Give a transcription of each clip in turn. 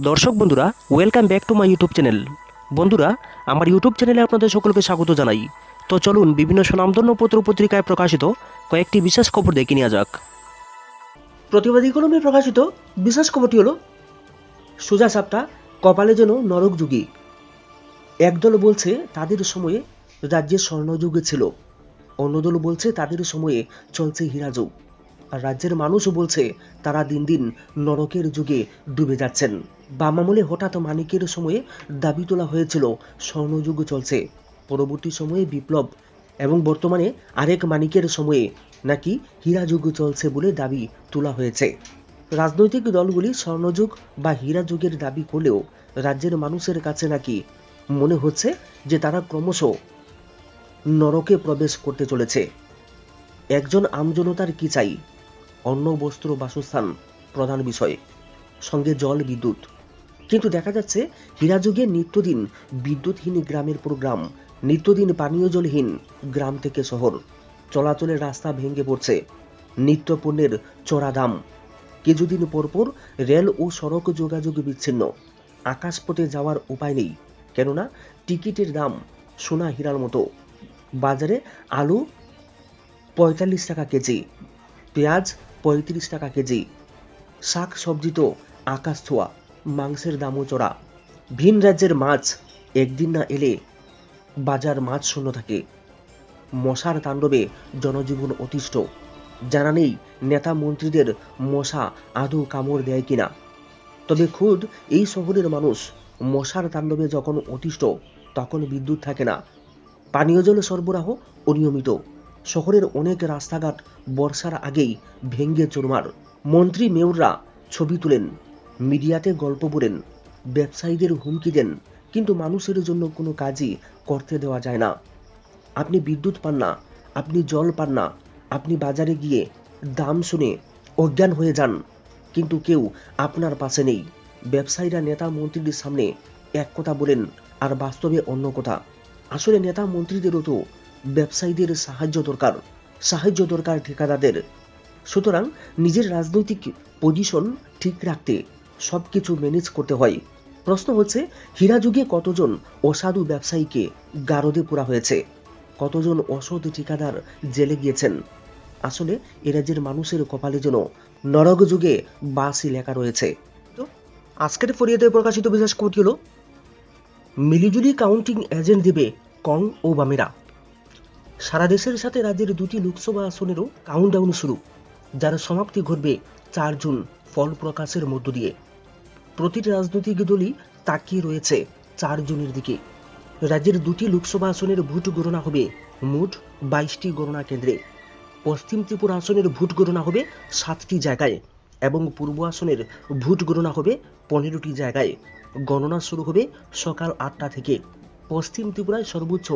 দর্শক বন্ধুরা welcome back to my YouTube channel বন্ধুরা, আমার ইউটিউব চ্যানেলে আপনাদের সকলকে স্বাগত জানাই। তো চলুন বিভিন্ন সুনামধন্য পত্র পত্রিকায় প্রকাশিত কয়েকটি বিশেষ খবর দেখে নেওয়া যাক। প্রতিবাদী কলমে প্রকাশিত বিশেষ খবরটি হলো, সোজা সাপটা কপালে যেন নরক যুগী। একদল বলছে তাদের সময়ে রাজ্যে স্বর্ণযুগে ছিল। অন্য দল বলছে তাদের সময়ে চলছে হীরাযুগ। আর রাজ্যের মানুষও বলছে, তারা দিন দিন নরকের যুগে ডুবে যাচ্ছেন। বাম আমলে হঠাৎ মানিকের সময়ে দাবি তোলা হয়েছিল, স্বর্ণযুগ চলছে। পরবর্তী সময়ে বিপ্লব এবং বর্তমানে আরেক মানিকের সময়ে নাকি হীরা যুগ চলছে বলে দাবি তোলা হয়েছে। রাজনৈতিক দলগুলি স্বর্ণযুগ বা হীরা যুগের দাবি করলেও রাজ্যের মানুষের কাছে নাকি মনে হচ্ছে যে তারা ক্রমশ নরকে প্রবেশ করতে চলেছে। একজন আমজনতার কি চাই? অন্ন, বস্ত্র, বাসস্থান প্রধান বিষয়। সঙ্গে জল, বিদ্যুৎ। কিন্তু দেখা যাচ্ছে হীরাযুগে নিত্যদিন বিদ্যুৎহীন গ্রামের পর গ্রাম নিত্যদিন পানীয় জলহীন গ্রাম থেকে শহর। চলাচলের রাস্তা ভেঙে পড়ছে, নিত্য পণ্যের চড়া দাম। কিছুদিন পরপর রেল ও সড়ক যোগাযোগ বিচ্ছিন্ন। আকাশপথে যাওয়ার উপায় নেই, কেননা টিকিটের দাম সোনা হীরার মতো। বাজারে আলু পঁয়তাল্লিশ টাকা কেজি, পেঁয়াজ পঁয়ত্রিশ টাকা কেজি। শাক সবজি তো আকাশ ছোঁয়া মাংসের দামও চড়া। ভিন রাজ্যের মাছ একদিন না এলে বাজার মাছ শূন্য থাকে। মশার তাণ্ডবে জনজীবন অতিষ্ঠ। জানা নেই নেতা মন্ত্রীদের মশা আদৌ কামড় দেয় কিনা। তবে খুদ এই শহরের মানুষ মশার তাণ্ডবে যখন অতিষ্ঠ, তখন বিদ্যুৎ থাকে না। পানীয় জল সরবরাহ অনিয়মিত। শহরের অনেক রাস্তাঘাট বর্ষার আগেই ভেঙ্গে চুরমার। মন্ত্রী মেয়ররা ছবি তুলেন, মিডিয়াতে গল্প বলেন, ব্যবসায়ীদের হুমকি দেন, কিন্তু মানুষের জন্য কোনো কাজই করতে দেওয়া যায় না। আপনি বিদ্যুৎ পান না, আপনি জল পান না, আপনি বাজারে গিয়ে দাম শুনে অজ্ঞান হয়ে যান, কিন্তু কেউ আপনার পাশে নেই। ব্যবসায়ীরা নেতা মন্ত্রীদের সামনে এক কথা বলেন আর বাস্তবে অন্য কথা। আসলে নেতা মন্ত্রীদেরও তো ব্যবসায়ীদের সাহায্য দরকার সাহায্য দরকার ঠিকাদারদের সুতরাং নিজের রাজনৈতিক পজিশন ঠিক রাখতে সব কিছু ম্যানেজ করতে হয়। প্রশ্ন হচ্ছে, হীরা যুগে কতজন অসাধু ব্যবসায়ীকে গারদে পোড়া হয়েছে? কতজন অসৎ ঠিকাদার জেলে গিয়েছেন? আসলে এ রাজ্যের মানুষের কপালে যেন নরক যুগে বাসি লেখা রয়েছে। তো আজকের ফরিয়াতে প্রকাশিত বিশেষ কোটি হল, মিলিজুলি কাউন্টিং এজেন্ট দেবে কং ও বামেরা সারা দেশের সাথে রাজ্যের দুটি লোকসভা আসনেরও কাউন্টডাউন শুরু, যার সমাপ্তি ঘটবে চার জুন, ফল প্রকাশের মধ্য দিয়ে। প্রতিটি রাজনৈতিক দলই তাকিয়ে রয়েছে চার জুনের দিকে। রাজ্যের দুটি লোকসভা আসনের ভোট গণনা হবে মোট বাইশটি গণনা কেন্দ্রে। পশ্চিম ত্রিপুরা আসনের ভোট গণনা হবে সাতটি জায়গায় এবং পূর্ব আসনের ভোট গণনা হবে পনেরোটি জায়গায়। গণনা শুরু হবে সকাল আটটা থেকে। পশ্চিম ত্রিপুরায় সর্বোচ্চ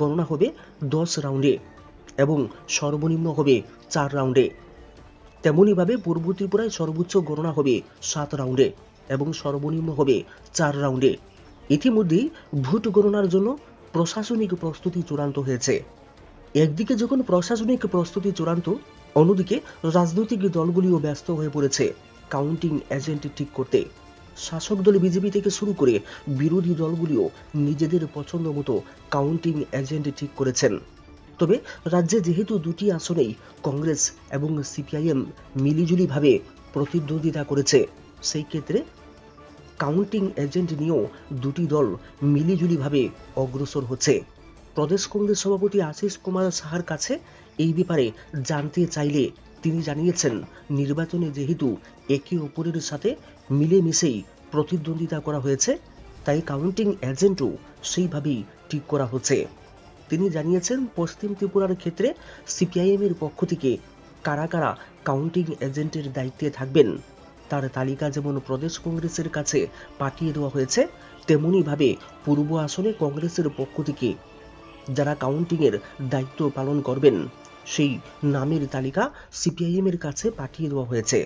গণনা হবে দশ রাউন্ডে এবং সর্বনিম্ন হবে চার রাউন্ডে। তেমনইভাবে পূর্ব ত্রিপুরায় সর্বোচ্চ গণনা হবে সাত রাউন্ডে এবং সর্বনিম্ন হবে চার রাউন্ডে। ইতিমধ্যেই ভোট গণনার জন্য প্রশাসনিক প্রস্তুতি চূড়ান্ত হয়েছে। একদিকে যখন প্রশাসনিক প্রস্তুতি চূড়ান্ত, অন্যদিকে রাজনৈতিক দলগুলিও ব্যস্ত হয়ে পড়েছে কাউন্টিং এজেন্ট ঠিক করতে। শাসক দল বিজেপি থেকে শুরু করে বিরোধী দলগুলিও নিজেদের পছন্দ মতো কাউন্টিং এজেন্ট ঠিক করেছেন। তবে রাজ্যে যেহেতু দুটি আসনেই কংগ্রেস এবং সিপিআইএম মিলিজুলিভাবে প্রতিদ্বন্দ্বিতা করেছে, সেই ক্ষেত্রে কাউন্টিং এজেন্ট নিয়েও দুটি দল মিলিজুলিভাবে অগ্রসর হচ্ছে। প্রদেশ কংগ্রেস সভাপতি আশিস কুমার সাহার কাছে এই ব্যাপারে জানতে চাইলে তিনি জানিয়েছেন, নির্বাচনে যেহেতু একে অপরের সাথে মিলেমিশেই প্রতিদ্বন্দ্বিতা করা হয়েছে, তাই কাউন্টিং এজেন্টও সেইভাবেই ঠিক করা হচ্ছে। তিনি জানিয়েছেন, পশ্চিম ত্রিপুরার ক্ষেত্রে সিপিআইএম এর পক্ষ থেকে কারা কারা কাউন্টিং এজেন্টের দায়িত্বে থাকবেন, তার তালিকা যেমন প্রদেশ কংগ্রেসের কাছে পাঠিয়ে দেওয়া হয়েছে, তেমনিভাবে পূর্ব আসনে কংগ্রেসের পক্ষ থেকে যারা কাউন্টিংয়ের দায়িত্ব পালন করবেন সেই নামের তালিকা সিপিআইএম এর কাছে পাঠিয়ে দেওয়া হয়েছে।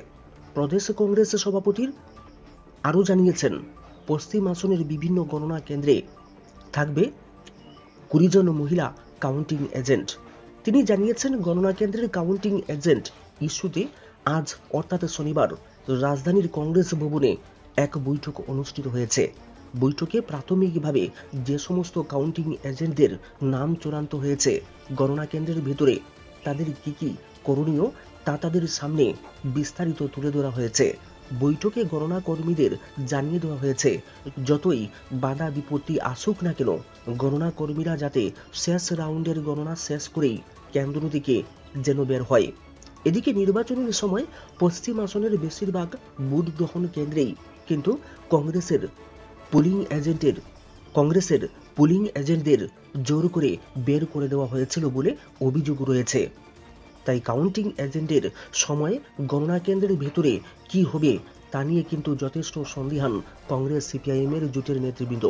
প্রদেশ কংগ্রেস সভাপতির আরও জানিয়েছেন, পশ্চিম আসনের বিভিন্ন গণনা কেন্দ্রে থাকবে কুড়ি জন মহিলা কাউন্টিং এজেন্ট। তিনি জানিয়েছেন, গণনা কেন্দ্রের কাউন্টিং এজেন্ট ইস্যুতে আজ, অর্থাৎ শনিবার, রাজধানীর কংগ্রেস ভবনে এক বৈঠক অনুষ্ঠিত হয়েছে। বৈঠকে প্রাথমিকভাবে যে সমস্ত কাউন্টিং এজেন্টদের নাম চূড়ান্ত হয়েছে, গণনা কেন্দ্রের ভেতরে তাদের কি কি করণীয় তা তাদের সামনে বিস্তারিত তুলে ধরা হয়েছে। বৈঠকে গণনা কর্মীদের জানিয়ে দেওয়া হয়েছে, যতই বাধা বিপত্তি আসুক না কেন গণনা কর্মীরা যাতে শেষ রাউন্ডের গণনা শেষ করেই কেন্দ্র দিকে যেন বের হয়। এদিকে নির্বাচনের সময় পশ্চিম আসনের বেশিরভাগ ভোট গ্রহণ কেন্দ্রেই কিন্তু কংগ্রেসের পুলিং এজেন্টের কংগ্রেসের পুলিং এজেন্টদের জোর করে বের করে দেওয়া হয়েছিল বলে অভিযোগ রয়েছে। তাই কাউন্টিং এজেন্টের সময় গণনা কেন্দ্রের ভেতরে কি হবে তা নিয়ে কিন্তু যথেষ্ট সন্দিহান কংগ্রেস সিপিআইএম এর জোটের নেতৃবৃন্দ।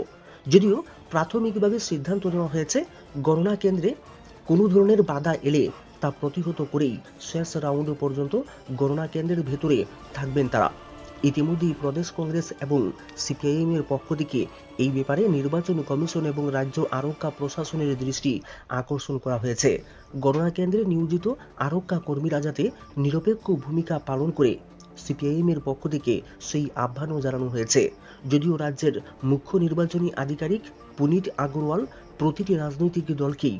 যদিও প্রাথমিকভাবে সিদ্ধান্ত নেওয়া হয়েছে, গণনা কেন্দ্রে কোনো ধরনের বাধা এলে তা প্রতিহত করেই শেষ রাউন্ড পর্যন্ত গণনা কেন্দ্রের ভেতরে থাকবেন তারা। ইতিমধ্যেই প্রদেশ কংগ্রেস এবং সিপিআইএম এর পক্ষ থেকে এই ব্যাপারে নির্বাচন কমিশন এবং রাজ্য আরক্ষা প্রশাসনের দৃষ্টি আকর্ষণ করা হয়েছে। গণনা কেন্দ্রে নিয়োজিত আরক্ষা কর্মীরা যাতে নিরপেক্ষ ভূমিকা পালন করে, সিপিআইএম এর পক্ষ থেকে সেই আহ্বানও জানানো হয়েছে। যদিও রাজ্যের মুখ্য নির্বাচনী আধিকারিক পুনিত আগরওয়াল প্রতিটি রাজনৈতিক দলকেই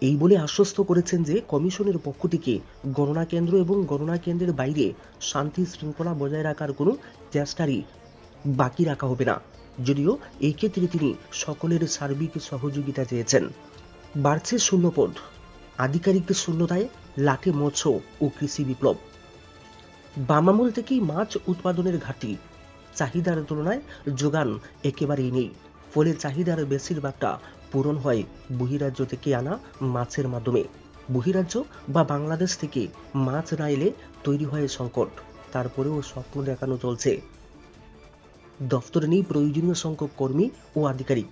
এই বলে আশ্বস্ত করেছেন যে কমিশনের পক্ষ থেকে গণনা কেন্দ্র এবং গণনা কেন্দ্রের বাইরে শান্তি শৃঙ্খলা বজায় রাখার কোনো চেষ্টারই বাকি রাখা হবে না। যদিও এই ক্ষেত্রে তিনি সকলের সার্বিক সহযোগিতা চেয়েছেন। বাড়ছে শূন্যপদ। আধিকারিক শূন্যতায় লাটে মৎস্য ও কৃষি বিপ্লব। বামামূল থেকেই মাছ উৎপাদনের ঘাটতি। চাহিদার তুলনায় যোগান একেবারেই নেই। ফলে চাহিদার বেশিরভাগটা পূরণ হয় বহিরাজ্য থেকে আনা মাছের মাধ্যমে। বহিরাজ্য বা বাংলাদেশ থেকে মাছ না এলে তৈরি হয় সংকট। তারপরেও স্বপ্ন দেখানো চলছে। দফতরে নেই প্রয়োজনীয় সংখ্যক কর্মী ও আধিকারিক।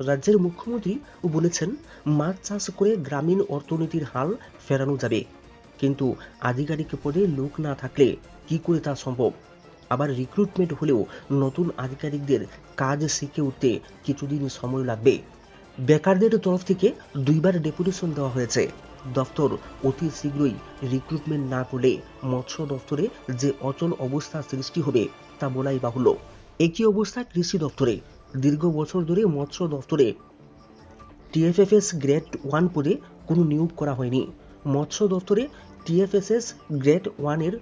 রাজ্যের মুখ্যমন্ত্রী বলেছেন, মাছ চাষ করে গ্রামীণ অর্থনীতির হাল ফেরানো যাবে। কিন্তু আধিকারিক পদে লোক না থাকলে কি করে তা সম্ভব? আবার রিক্রুটমেন্ট হলেও নতুন আধিকারিকদের কাজ শিখে উঠতে কিছুদিন সময় লাগবে। বেকারদের তরফ থেকে দুইবার ডেপুটেশন দেওয়া হয়েছে। দফতর অতি শীঘ্রই রিক্রুটমেন্ট না করলে মৎস্য দফতরে যে অচল অবস্থা সৃষ্টি হবে তা বলাই বাহুল্য। একই অবস্থা কৃষি দপ্তরে। দীর্ঘ বছর ধরে মৎস্য দপ্তরে টিএফএফএস গ্রেড ওয়ান পদে কোনো নিয়োগ করা হয়নি। মৎস্য দপ্তরে টিএফএসএস গ্রেড ওয়ানের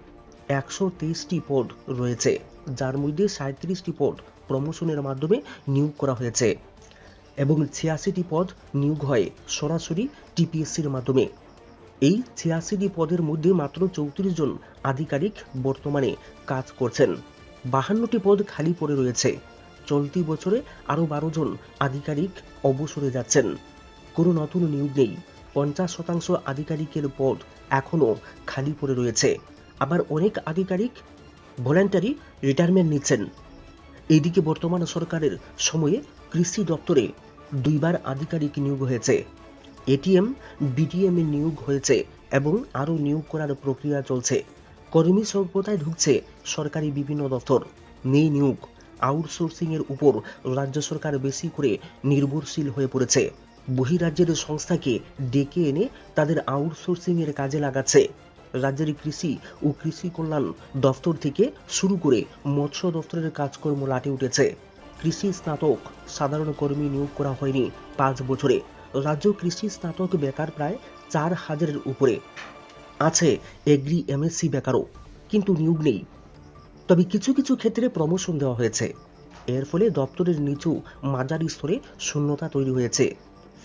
একশো তেইশটি পদ রয়েছে, যার মধ্যে সাঁত্রিশটি পদ প্রমোশনের মাধ্যমে নিয়োগ করা হয়েছে এবং ছিয়াশিটি পদ নিয়োগ হয় সরাসরি টিপিএসসির মাধ্যমে। এই ছিয়াশিটি পদের মধ্যে মাত্র চৌত্রিশ জন আধিকারিক বর্তমানে কাজ করছেন। বাহান্নটি পদ খালি পড়ে রয়েছে। চলতি বছরে আরও বারো জন আধিকারিক অবসরে যাচ্ছেন। কোনো নতুন নিয়োগ নেই। পঞ্চাশ শতাংশ আধিকারিকের পদ এখনও খালি পড়ে রয়েছে। আবার অনেক আধিকারিক ভলেন্টারি রিটায়ারমেন্ট নিচ্ছেন। এইদিকে বর্তমান সরকারের সময়ে কৃষি দপ্তরে দুইবার আধিকারিক নিয়োগ হয়েছে। এটিএম, বিটিএম এর নিয়োগ হয়েছে এবং আরও নিয়োগ করার প্রক্রিয়া চলছে। কর্মী স্বল্পতায় ঢুকছে সরকারি বিভিন্ন দপ্তর নেই নিয়োগ, আউটসোর্সিং এর উপর রাজ্য সরকার বেশি করে নির্ভরশীল হয়ে পড়েছে। বহিরাজ্যের সংস্থাকে ডেকে এনে তাদের আউটসোর্সিং এর কাজে লাগাচ্ছে। রাজ্যের কৃষি ও কৃষি কল্যাণ দপ্তর থেকে শুরু করে মৎস্য দফতরের কাজকর্ম লাটে উঠেছে। কৃষি স্নাতক সাধারণ কর্মী নিয়োগ করা হয়নি পাঁচ বছরে। রাজ্য কৃষি স্নাতক বেকার প্রায় চার হাজারের উপরে। আছে এগ্রি এমএসসি বেকারও, কিন্তু নিয়োগ নেই। তবে কিছু কিছু ক্ষেত্রে প্রমোশন দেওয়া হয়েছে। এর ফলে দপ্তরের নিচু মাঝারি স্তরে শূন্যতা তৈরি হয়েছে।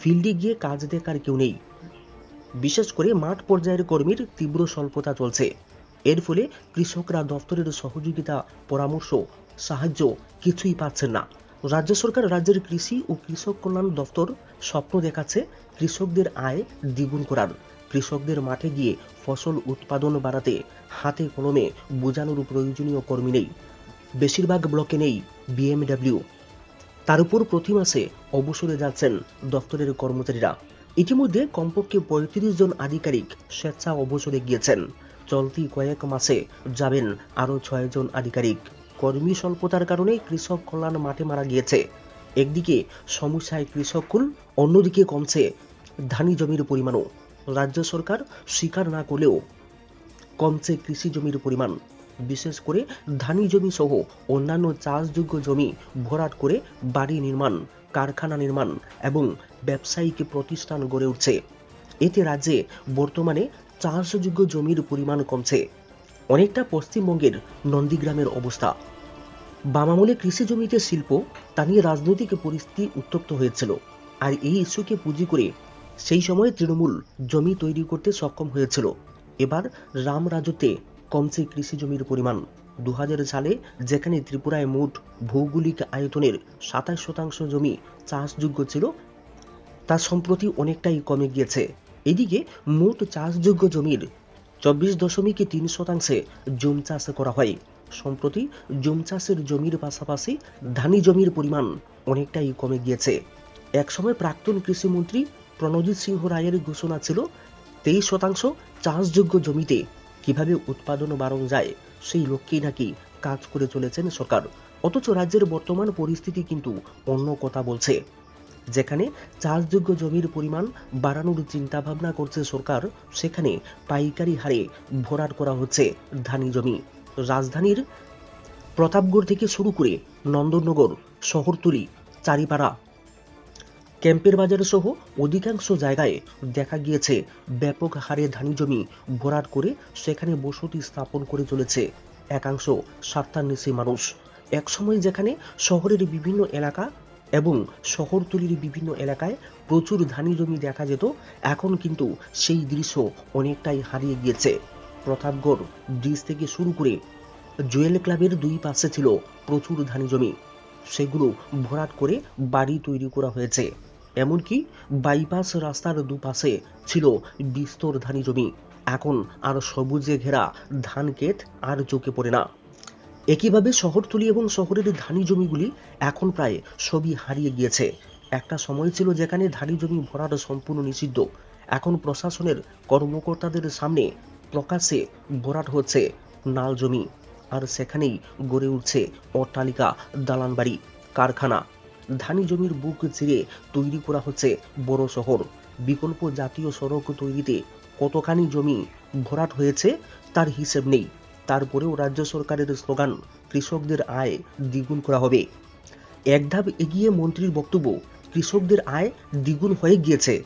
ফিল্ডে গিয়ে কাজ দেখার কেউ নেই। বিশেষ করে মাঠ পর্যায়ের কর্মীর তীব্র স্বল্পতা চলছে। এর ফলে কৃষকরা দপ্তরের সহযোগিতা, পরামর্শ, সাহায্য কিছুই পাচ্ছেন না। রাজ্য সরকার রাজ্যের কৃষি ও কৃষক কল্যাণ দপ্তর স্বপ্ন দেখাচ্ছে কৃষকদের আয় দ্বিগুণ করার। কৃষকদের মাঠে গিয়ে ফসল উৎপাদন বাড়াতে হাতে কলমে বোঝানোর প্রয়োজনীয় কর্মী নেই। বেশিরভাগ ব্লকে নেই বিএমডাব্লিউ। তার উপর প্রতি মাসে অবসরে যাচ্ছেন দপ্তরের কর্মচারীরা। ইতিমধ্যে কমপক্ষে পঁয়ত্রিশ জন আধিকারিক স্বেচ্ছা অবসরে গিয়েছেন। চলতি কয়েক মাসে যাবেন আরও ছয়জন আধিকারিক। কর্মী স্বল্পতার কারণে কৃষক কল্যাণ মাঠে মারা গিয়েছে। একদিকে সমস্যায় কৃষককুল অন্যদিকে কমছে ধানি জমির পরিমাণও। রাজ্য সরকার স্বীকার না করলেও কমছে কৃষি জমির পরিমাণ। বিশেষ করে ধানি জমি সহ অন্যান্য চাষযোগ্য জমি ভরাট করে বাড়ি নির্মাণ। কারখানা নির্মাণ এবং ব্যবসায়িক প্রতিষ্ঠান গড়ে উঠছে। এতে রাজ্যে বর্তমানে চাষযোগ্য জমির পরিমাণ কমছে। অনেকটা পশ্চিমবঙ্গের নন্দীগ্রামের অবস্থা। বামামূলে কৃষি জমিতে শিল্প, তা নিয়ে রাজনৈতিক পরিস্থিতি উত্তপ্ত হয়েছিল। আর এই ইস্যুকে পুঁজি করে সেই সময় তৃণমূল জমি তৈরি করতে সক্ষম হয়েছিল। এবার রাম রাজত্বে কমছে কৃষি জমির পরিমাণ। দু হাজার সালে যেখানে ত্রিপুরায় মোট ভৌগোলিক আয়তনের সাতাশ শতাংশ জমি চাষযোগ্য ছিল, তা সম্প্রতি অনেকটাই কমে গিয়েছে। এদিকে মোট চাষযোগ্য জমির চব্বিশ দশমিক তিন শতাংশে জুম চাষ করা হয়। সম্প্রতি জুম চাষের জমির পাশাপাশি ধানি জমির পরিমাণ অনেকটাই কমে গিয়েছে। একসময় প্রাক্তন কৃষিমন্ত্রী প্রণজিৎ সিংহ রায়ের ঘোষণা ছিল, তেইশ শতাংশ চাষযোগ্য জমিতে কীভাবে উৎপাদন বাড়ানো যায় সেই লক্ষ্যেই নাকি কাজ করে চলেছেন সরকার। অথচ রাজ্যের বর্তমান পরিস্থিতি কিন্তু অন্য কথা বলছে। যেখানে চাষযোগ্য জমির পরিমাণ বাড়ানোর চিন্তা ভাবনা করছে সরকার, সেখানে পাইকারি হারে ভরাট করা হচ্ছে ধানি জমি। রাজধানীর প্রতাপগড় থেকে শুরু করে নন্দননগর শহরতলি, চারিপাড়া ক্যাম্পের বাজার সহ অধিকাংশ জায়গায় দেখা গিয়েছে ব্যাপক হারে ধানি জমি ভরাট করে সেখানে বসতি স্থাপন করে চলেছে। একাংশ স্বার্থান্বেষী মানুষ। একসময় যেখানে শহরের বিভিন্ন এলাকা এবং শহরতলির বিভিন্ন এলাকায় প্রচুর ধানি জমি দেখা যেত, এখন কিন্তু সেই দৃশ্য অনেকটাই হারিয়ে গিয়েছে। প্রতাপগড় ব্রিজ থেকে শুরু করে জুয়েল ক্লাবের দুই পাশে ছিল প্রচুর ধানি জমি। সেগুলো ভরাট করে বাড়ি তৈরি করা হয়েছে। এমনকি বাইপাস রাস্তার দুপাশে ছিল বিস্তর ধানি জমি। এখন আর সবুজে ঘেরা ধান ক্ষেত আর চোখে পড়ে না। একইভাবে শহরতলি এবং শহরের ধানি জমিগুলি এখন প্রায় সবই হারিয়ে গিয়েছে। একটা সময় ছিল যেখানে ধানি জমি ভরাট সম্পূর্ণ নিষিদ্ধ। এখন প্রশাসনের কর্মকর্তাদের সামনে প্রকাশ্যে ভরাট হচ্ছে নাল জমি। আর সেখানেই গড়ে উঠছে অট্টালিকা দালান বাড়ি কারখানা। ধানি জমির বুক চিরে তৈরি করা হচ্ছে বড় শহর। বিকল্প জাতীয় সড়ক তৈরিতে কতখানি জমি ভরাট হয়েছে তার হিসেব নেই। তারপরেও রাজ্য সরকারের স্লোগান, কৃষকদের আয় দ্বিগুণ করা হবে। এক ধাপ এগিয়ে মন্ত্রীর বক্তব্য, কৃষকদের আয় দ্বিগুণ হয়ে গিয়েছে।